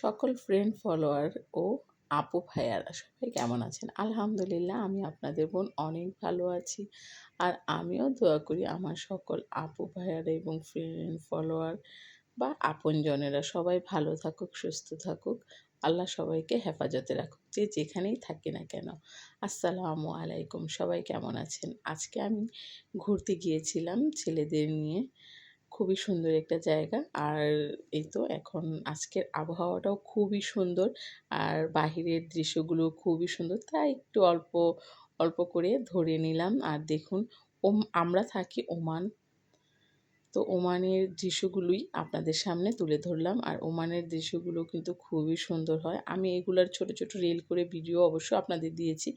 সকল friend follower ও আপু, ভাইয়ারা সবাই কেমন আছেন? আলহামদুলিল্লাহ, আমি আপনাদের বোন অনেক ভালো আছি। আর আমিও দোয়া করি আমার সকল আপু, ভাইয়ারা এবং ফ্রেন্ড ফলোয়ার বা আপনজনেরা সবাই ভালো থাকুক, সুস্থ থাকুক। আল্লাহ সবাইকে হেফাজতে রাখুক, যে যেখানেই থাকি না কেন। আসসালামু আলাইকুম, সবাই কেমন আছেন? আজকে আমি ঘুরতে গিয়েছিলাম ছেলেদের নিয়ে। খুবই সুন্দর একটা জায়গা। আর এই তো এখন আজকের আবহাওয়াটাও খুবই সুন্দর। আর বাহিরের দৃশ্যগুলো খুবই সুন্দর। তাই একটু অল্প অল্প করে ধরে নিলাম। আর দেখুন, ওম, আমরা থাকি ওমান। তো ওমানের দৃশ্যগুলোই আপনাদের সামনে তুলে ধরলাম। আর ওমানের দৃশ্যগুলো কিন্তু খুবই সুন্দর হয়। আমি এগুলার ছোট ছোট রিল করে ভিডিও অবশ্য আপনাদের দিয়েছি।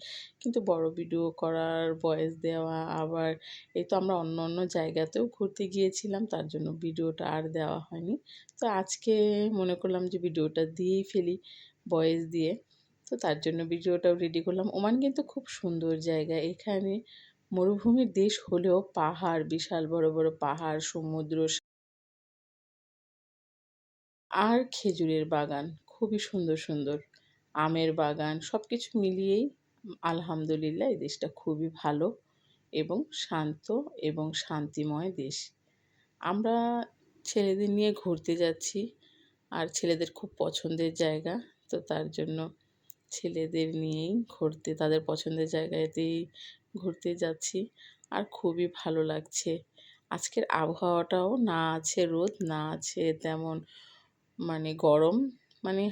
কিন্তু বড় ভিডিও করার ভয়েস দেওয়া, আবার এই তো আমরা অন্য অন্য জায়গাতেও ঘুরতে গিয়েছিলাম, তার জন্য ভিডিওটা আর দেওয়া হয়নি। তো আজকে মনে করলাম যে ভিডিওটা দিয়েই ফেলি ভয়েস দিয়ে। তো তার জন্য ভিডিওটাও রেডি করলাম। ওমান কিন্তু খুব সুন্দর জায়গা। এখানে মরুভূমির দেশ হলেও পাহাড়, বিশাল বড় বড় পাহাড়, সমুদ্র আর খেজুরের বাগান। খুবই সুন্দর সুন্দর আমের বাগান। সব কিছু মিলিয়েই আলহামদুলিল্লাহ এই দেশটা খুবই ভালো এবং শান্ত এবং শান্তিময় দেশ। আমরা ছেলেদের নিয়ে ঘুরতে যাচ্ছি, আর ছেলেদের খুব পছন্দের জায়গা, তো তার জন্য ছেলেদের নিয়েই ঘুরতে, তাদের পছন্দের জায়গাতেই ঘুরতে যাচ্ছি। আর খুবই ভালো লাগছে। আজকের আবহাওয়াটাও না আছে রোদ, না আছে তেমন মানে গরম মানে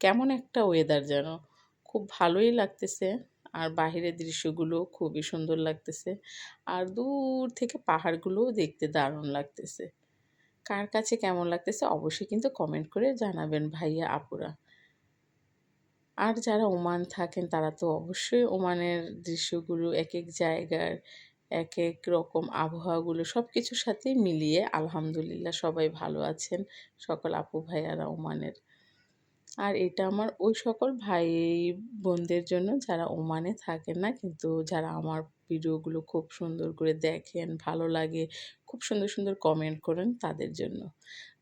কেমন একটা ওয়েদার যেন। খুব ভালোই লাগতেছে। আর বাহিরের দৃশ্যগুলো খুবই সুন্দর লাগতেছে। আর দূর থেকে পাহাড়গুলোও দেখতে দারুণ লাগতেছে। কার কাছে কেমন লাগতেছে অবশ্যই কিন্তু কমেন্ট করে জানাবেন ভাইয়া আপুরা। আর যারা ওমান থাকেন, তারা তো অবশ্যই ওমানের দৃশ্যগুলো এক এক জায়গার এক এক রকম আবহাওয়াগুলো সব কিছুর সাথেই মিলিয়ে আলহামদুলিল্লাহ সবাই ভালো আছেন, সকল আপু ভাইয়ারা ওমানের। আর এটা আমার ওই সকল ভাই বোনদের জন্য যারা ওমানে থাকেন না, কিন্তু যারা আমার ভিডিওগুলো খুব সুন্দর করে দেখেন, ভালো লাগে, খুব সুন্দর সুন্দর কমেন্ট করেন তাদের জন্য।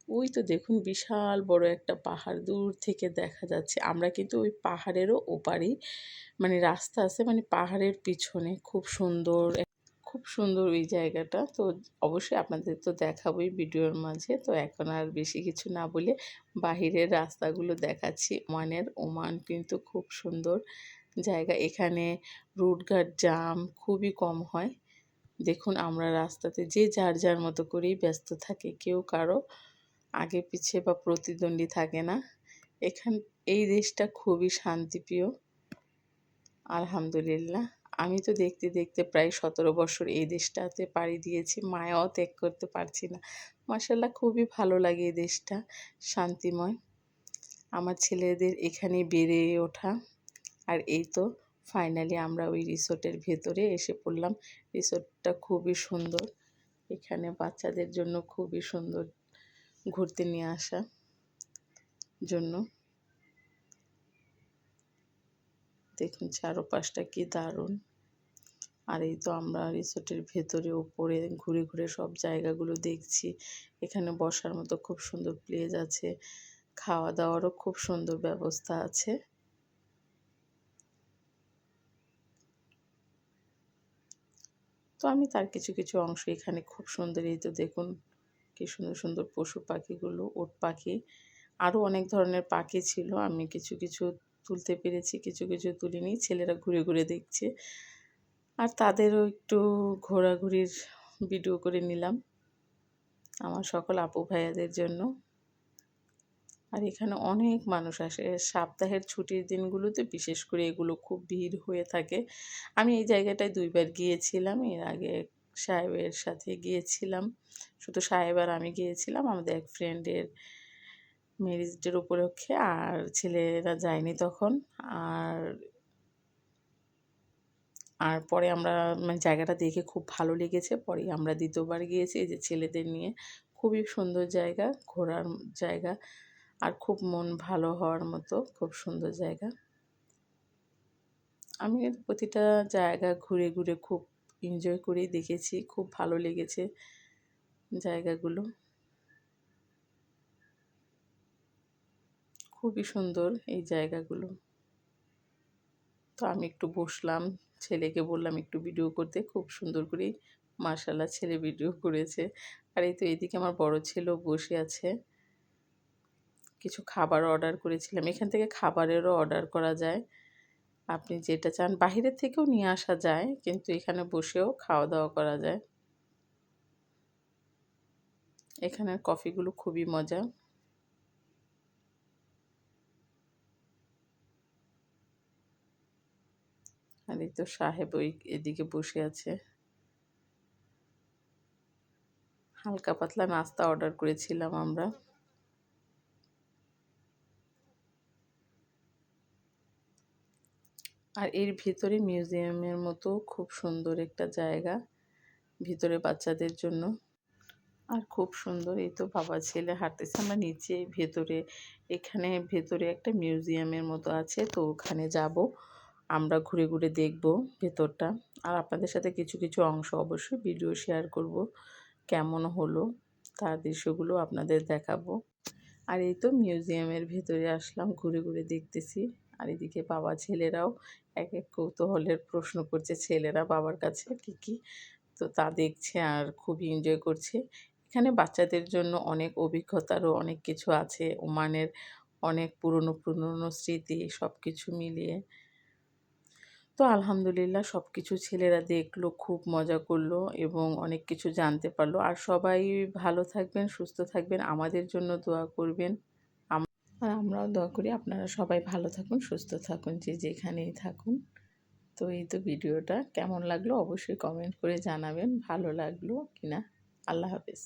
ওই তো দেখুন বিশাল বড় একটা পাহাড় দূর থেকে দেখা যাচ্ছে। আমরা কিন্তু ওই পাহাড়েরও ওপারেই মানে রাস্তা আছে মানে পাহাড়ের পিছনে। খুব সুন্দর খুব সুন্দর ওই জায়গাটা। তো অবশ্যই আপনাদের তো দেখাবোই ভিডিওর মাঝে। তো এখন আর বেশি কিছু না বলে বাহিরের রাস্তাগুলো দেখাচ্ছি। ওমানের ওমান কিন্তু খুব সুন্দর জায়গা। এখানে রুটঘাট জাম খুবই কম হয়। দেখুন আমরা রাস্তাতে যে যার যার মতো করেই ব্যস্ত থাকে, কেউ কারও আগে পিছে বা প্রতিদ্বন্দ্বী থাকে না। এখান, এই দেশটা খুবই শান্তিপ্রিয়। আলহামদুলিল্লাহ। আমি তো দেখতে দেখতে প্রায় সতেরো বছর এই দেশটাতে পাড়ি দিয়েছি। মায়াও ত্যাগ করতে পারছি না। মাসাল্লাহ খুবই ভালো লাগে এই দেশটা। শান্তিময়। আমার ছেলেদের এখানে বেড়ে ওঠা। আর এই তো ফাইনালি আমরা ওই রিসোর্টের ভেতরে এসে পড়লাম। রিসোর্টটা খুবই সুন্দর। এখানে বাচ্চাদের জন্য খুবই সুন্দর ঘুরতে নিয়ে আসা জন্য। দেখুন চারোপাশটা কি দারুণ। আর এই তো আমরা রিসোর্টের ভেতরে, ওপরে, ঘুরে ঘুরে সব জায়গাগুলো দেখছি। এখানে বসার মতো খুব সুন্দর প্লেস আছে। খাওয়া দাওয়ারও খুব সুন্দর ব্যবস্থা আছে। তো আমি তার কিছু কিছু অংশ এখানে খুব সুন্দর এই তো দেখুন কি সুন্দর সুন্দর পশু পাখিগুলো, ওট পাখি। আরও অনেক ধরনের পাখি ছিল, আমি কিছু কিছু তুলতে পেরেছি, কিছু কিছু তুলিনি, ছেলেরা ঘুরে ঘুরে দেখছে। আর তাদেরও একটু ঘোরাঘুরির ভিডিও করে নিলাম, আমার সকল আপু ভাইয়াদের জন্য। আর এখানে অনেক মানুষ আসে সপ্তাহের ছুটির দিনগুলোতে বিশেষ করে এগুলো খুব ভিড় হয়ে থাকে। আমি এই জায়গাটায় দুইবার গিয়েছিলাম, এর আগে সাহেবের সাথে গিয়েছিলাম। শুধু সাহেব আর আমি গিয়েছিলাম। আমাদের এক ফ্রেন্ডের ম্যারেজ ডের উপলক্ষে। আর ছেলেরা যায়নি তখন। আর আর পরে আমরা মানে জায়গাটা দেখে খুব ভালো লেগেছে। পরে আমরা দ্বিতীয়বার গিয়েছি। এই যে ছেলেদের নিয়ে খুবই সুন্দর জায়গা, ঘোরার জায়গা। আর খুব মন ভালো হওয়ার মতো খুব সুন্দর জায়গা। আমি প্রতিটা জায়গা ঘুরে ঘুরে খুব এনজয় করেই দেখেছি, খুব ভালো লেগেছে জায়গাগুলো। খুবই সুন্দর এই জায়গাগুলো। তো আমি একটু বসলাম, ছেলেকে বললাম একটু ভিডিও করতে, খুব সুন্দর করেই মার্শাল্লাহ ছেলে ভিডিও করেছে। আর এই তো এদিকে আমার বড় ছেলেও বসে আছে। কিছু খাবার অর্ডার করেছিলাম। এখান থেকে খাবারেরও অর্ডার করা যায়। আপনি যেটা চান বাহিরের থেকেও নিয়ে আসা যায়, কিন্তু এখানে বসেও খাওয়া দাওয়া করা যায়। এখানের কফিগুলো খুবই মজা। আর এই তো সাহেব ওই এদিকে বসে আছে। হালকা পাতলা নাস্তা অর্ডার করেছিলাম আমরা। আর এর ভিতরে মিউজিয়ামের মতো খুব সুন্দর একটা জায়গা ভিতরে বাচ্চাদের জন্য। আর খুব সুন্দর, এই তো বাবা ছেলে হাঁটতেছে। আমরা নিচে ভেতরে, এখানে ভেতরে একটা মিউজিয়ামের মতো আছে, তো ওখানে যাব। আমরা ঘুরে ঘুরে দেখব ভেতরটা। আর আপনাদের সাথে কিছু কিছু অংশ অবশ্যই ভিডিও শেয়ার করব, কেমন হলো তার দৃশ্যগুলো আপনাদের দেখাবো। আর এই তো মিউজিয়ামের ভেতরে আসলাম, ঘুরে ঘুরে দেখতেছি। আর এদিকে বাবা ছেলেরাও এক এক কৌতূহলের প্রশ্ন করছে, ছেলেরা বাবার কাছে কি কি? তো তা দেখছে আর খুবই এনজয় করছে। এখানে বাচ্চাদের জন্য অনেক অভিজ্ঞতারও অনেক কিছু আছে, ওমানের অনেক পুরনো পুরনো স্মৃতি সব কিছু মিলিয়ে। তো আলহামদুলিল্লাহ সব কিছু ছেলেরা দেখল, খুব মজা করল এবং অনেক কিছু জানতে পারল। আর সবাই ভালো থাকবেন, সুস্থ থাকবেন। আমাদের জন্য দোয়া করবেন। আমরাও দোয়া করি আপনারা সবাই ভালো থাকুন, সুস্থ থাকুন, যে যেখানেই থাকুন। তো এই তো ভিডিওটা, কেমন লাগল অবশ্যই কমেন্ট করে জানাবেন, ভালো লাগল কিনা? আল্লাহ হাফেজ।